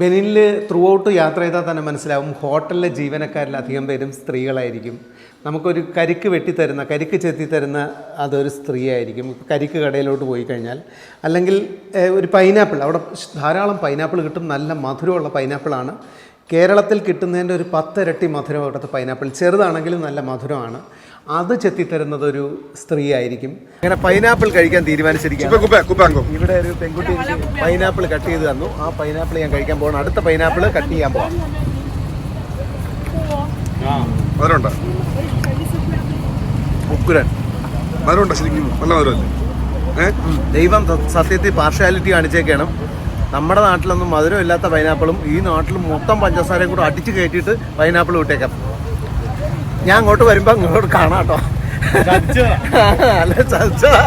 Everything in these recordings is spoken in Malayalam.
ബെനിനിൽ ത്രൂ ഔട്ട് യാത്ര ചെയ്താൽ തന്നെ മനസ്സിലാവും ഹോട്ടലിലെ ജീവനക്കാരിൽ അധികം പേരും സ്ത്രീകളായിരിക്കും. നമുക്കൊരു കരിക്ക് വെട്ടിത്തരുന്ന കരിക്ക് ചെത്തിത്തരുന്ന അതൊരു സ്ത്രീയായിരിക്കും. കരിക്ക് കടയിലോട്ട് പോയി കഴിഞ്ഞാൽ അല്ലെങ്കിൽ ഒരു പൈനാപ്പിൾ അവിടെ ധാരാളം പൈനാപ്പിൾ കിട്ടും. നല്ല മധുരമുള്ള പൈനാപ്പിളാണ് കേരളത്തിൽ കിട്ടുന്നതിന്റെ ഒരു പത്തിരട്ടി മധുരം അവിടുത്തെ പൈനാപ്പിൾ ചെറുതാണെങ്കിലും നല്ല മധുരമാണ്. അത് ചെത്തിത്തരുന്നത് ഒരു സ്ത്രീ ആയിരിക്കും അങ്ങനെ പൈനാപ്പിൾ കഴിക്കാൻ തീരുമാനിച്ചിരിക്കും ഇവിടെ ഒരു പെൺകുട്ടി പൈനാപ്പിൾ കട്ട് ചെയ്ത് തന്നു. ആ പൈനാപ്പിൾ ഞാൻ കഴിക്കാൻ പോകണം അടുത്ത പൈനാപ്പിൾ കട്ട് ചെയ്യാൻ പോകാം മധുരമുണ്ടോ? ഉക്കുരൻ. മധുരമുണ്ടോ ശരിക്കും? നല്ല മധുരമല്ലേ? ദൈവം സത്യത്തിൽ പാർഷ്യാലിറ്റി കാണിച്ചേക്കണം. നമ്മുടെ നാട്ടിലൊന്നും മധുരം ഇല്ലാത്ത പൈനാപ്പിളും ഈ നാട്ടിൽ മൊത്തം പഞ്ചസാരയും കൂടെ അടിച്ച് കയറ്റിയിട്ട് പൈനാപ്പിൾ വിട്ടേക്കാം ഞാൻ അങ്ങോട്ട് വരുമ്പോൾ അങ്ങോട്ട് കാണാം കേട്ടോ. അല്ല ചതിച്ചതാ.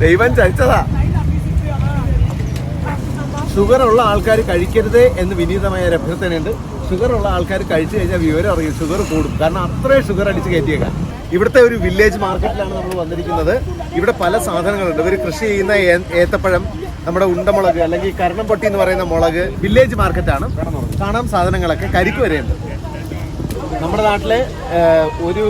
ദൈവം ചതിച്ചതാ. ഷുഗർ ഉള്ള ആൾക്കാർ കഴിക്കരുത് എന്ന് വിനീതമായ ഒരു അഭ്യർത്ഥനയുണ്ട്. ഷുഗർ ഉള്ള ആൾക്കാർ കഴിച്ചു കഴിഞ്ഞാൽ വിവരം അറിയും ഷുഗർ കൂടും. കാരണം അത്രയും ഷുഗർ അടിച്ച് കയറ്റിയേക്കാം. ഇവിടുത്തെ ഒരു വില്ലേജ് മാർക്കറ്റിലാണ് നമ്മൾ വന്നിരിക്കുന്നത്. ഇവിടെ പല സാധനങ്ങളുണ്ട്. ഇവർ കൃഷി ചെയ്യുന്ന ഏത്തപ്പഴം നമ്മുടെ ഉണ്ടമുളക് അല്ലെങ്കിൽ കരണംപൊട്ടി എന്ന് പറയുന്ന മുളക് വില്ലേജ് മാർക്കറ്റാണ്. കാണാം സാധനങ്ങളൊക്കെ കരിക്ക് വരെയുണ്ട്. നമ്മുടെ നാട്ടിലെ ഒരു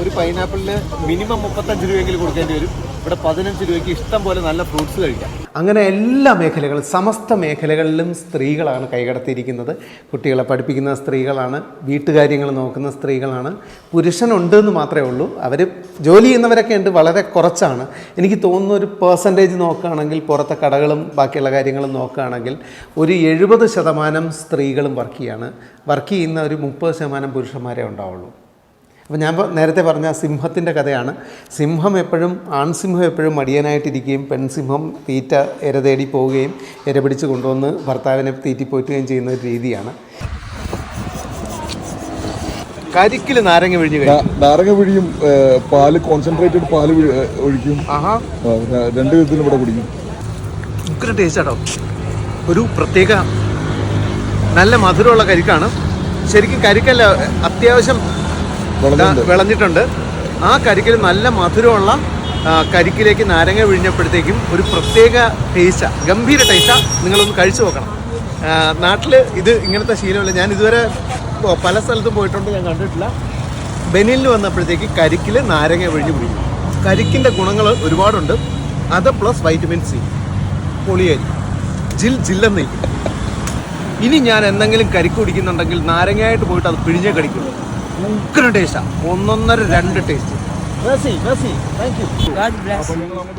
ഒരു പൈനാപ്പിളിന് മിനിമം മുപ്പത്തഞ്ച് രൂപയെങ്കിലും കൊടുക്കേണ്ടി വരും. ഇവിടെ പതിനഞ്ച് രൂപയ്ക്ക് ഇഷ്ടം പോലെ നല്ല ഫ്രൂട്ട്സ് കഴിക്കാം. അങ്ങനെ എല്ലാ മേഖലകളും സമസ്ത മേഖലകളിലും സ്ത്രീകളാണ് കൈകടത്തിയിരിക്കുന്നത്. കുട്ടികളെ പഠിപ്പിക്കുന്ന സ്ത്രീകളാണ് വീട്ടുകാര്യങ്ങൾ നോക്കുന്ന സ്ത്രീകളാണ്. പുരുഷനുണ്ട് എന്ന് മാത്രമേ ഉള്ളൂ. അവർ ജോലി ചെയ്യുന്നവരൊക്കെ ഉണ്ട് വളരെ കുറച്ചാണ്. എനിക്ക് തോന്നുന്ന ഒരു പേഴ്സന്റേജ് നോക്കുകയാണെങ്കിൽ പുറത്തെ കടകളും ബാക്കിയുള്ള കാര്യങ്ങളും നോക്കുകയാണെങ്കിൽ ഒരു എഴുപത് ശതമാനം സ്ത്രീകളും വർക്ക് ചെയ്യാണ്. വർക്ക് ചെയ്യുന്ന ഒരു മുപ്പത് ശതമാനം പുരുഷന്മാരെ ഉണ്ടാവുള്ളൂ. അപ്പോൾ ഞാൻ നേരത്തെ പറഞ്ഞ സിംഹത്തിന്റെ കഥയാണ്. സിംഹം എപ്പോഴും ആൺസിംഹം എപ്പോഴും മടിയനായിട്ടിരിക്കുകയും പെൺസിംഹം തീറ്റ ഇര തേടി പോവുകയും ഇര പിടിച്ച് കൊണ്ടുവന്ന് ഭർത്താവിനെ തീറ്റിപ്പോറ്റുകയും ചെയ്യുന്ന ഒരു രീതിയാണ്. കരിക്കിൽ നാരങ്ങ വിഴിഞ്ഞ് കഴിക്കും. നാരങ്ങ പിഴിയും പാൽ കോൺസെൻട്രേറ്റഡ് പാൽ ഒഴിക്കും. ആഹാ. രണ്ട് വിധത്തിലും ഇവിടെ കുടിക്കും. ഉഗ്ര ടേസ്റ്റ് കേട്ടോ ഒരു പ്രത്യേക നല്ല മധുരമുള്ള കരിക്കാണ്. ശരിക്കും കരിക്കല്ല അത്യാവശ്യം വിളഞ്ഞിട്ടുണ്ട്. ആ കരിക്കിൽ നല്ല മധുരമുള്ള കരിക്കിലേക്ക് നാരങ്ങ വിഴിഞ്ഞപ്പോഴത്തേക്കും ഒരു പ്രത്യേക ടേസ്റ്റാണ് ഗംഭീര ടേസ്റ്റാണ് നിങ്ങളൊന്ന് കഴിച്ചു നോക്കണം. നാട്ടിൽ ഇത് ഇങ്ങനത്തെ ശീലമില്ല. ഞാൻ ഇതുവരെ പല സ്ഥലത്തും പോയിട്ടുണ്ട് ഞാൻ കണ്ടിട്ടില്ല. ബനിലിന് വന്നപ്പോഴത്തേക്ക് കരിക്കിൽ നാരങ്ങ വിഴിഞ്ഞ് പിടിക്കും കരിക്കിന്റെ ഗുണങ്ങൾ ഒരുപാടുണ്ട്. അത് പ്ലസ് വൈറ്റമിൻ സി പൊളിയായി ജിൽ ജില്ലെന്നിരിക്കും ഇനി ഞാൻ എന്തെങ്കിലും കരിക്ക് കുടിക്കുന്നുണ്ടെങ്കിൽ നാരങ്ങയായിട്ട് പോയിട്ട് അത് പിഴിഞ്ഞേ കടിക്കും ഉഗ്ര ടേസ്റ്റാണ് ഒന്നൊന്നര രണ്ട് ടേസ്റ്റ് താങ്ക് യു